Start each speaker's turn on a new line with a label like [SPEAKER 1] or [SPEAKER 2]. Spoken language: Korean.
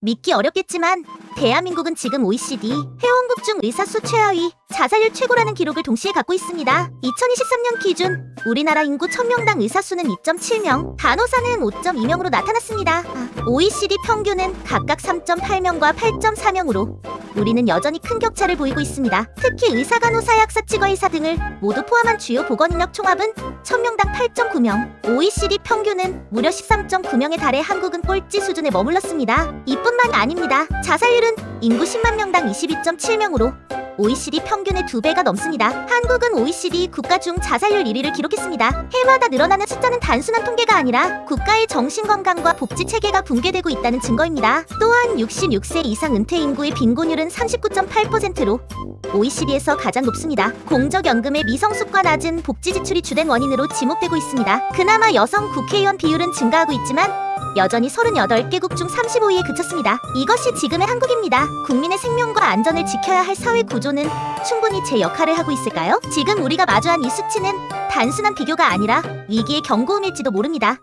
[SPEAKER 1] 믿기 어렵겠지만 대한민국은 지금 OECD 회원국 중 의사 수 최하위, 자살률 최고라는 기록을 동시에 갖고 있습니다. 2023년 기준 우리나라 인구 1000명당 의사 수는 2.7명, 간호사는 5.2명으로 나타났습니다. 아, OECD 평균은 각각 3.8명과 8.4명으로 우리는 여전히 큰 격차를 보이고 있습니다. 특히 의사, 간호사, 약사, 치과 의사 등을 모두 포함한 주요 보건인력 총합은 1000명당 8.9명, OECD 평균은 무려 13.9명에 달해 한국은 꼴찌 수준에 머물렀습니다. 이뿐만 아닙니다. 자살률은 인구 10만 명당 22.7명으로 OECD 평균의 두 배가 넘습니다. 한국은 OECD 국가 중 자살률 1위를 기록했습니다. 해마다 늘어나는 숫자는 단순한 통계가 아니라 국가의 정신건강과 복지 체계가 붕괴되고 있다는 증거입니다. 또한 66세 이상 은퇴 인구의 빈곤율은 39.8%로 OECD에서 가장 높습니다. 공적연금의 미성숙과 낮은 복지 지출이 주된 원인으로 지목되고 있습니다. 그나마 여성 국회의원 비율은 증가하고 있지만 여전히 38개국 중 35위에 그쳤습니다. 이것이 지금의 한국입니다. 국민의 생명과 안전을 지켜야 할 사회 구조는 충분히 제 역할을 하고 있을까요? 지금 우리가 마주한 이 수치는 단순한 비교가 아니라 위기의 경고음일지도 모릅니다.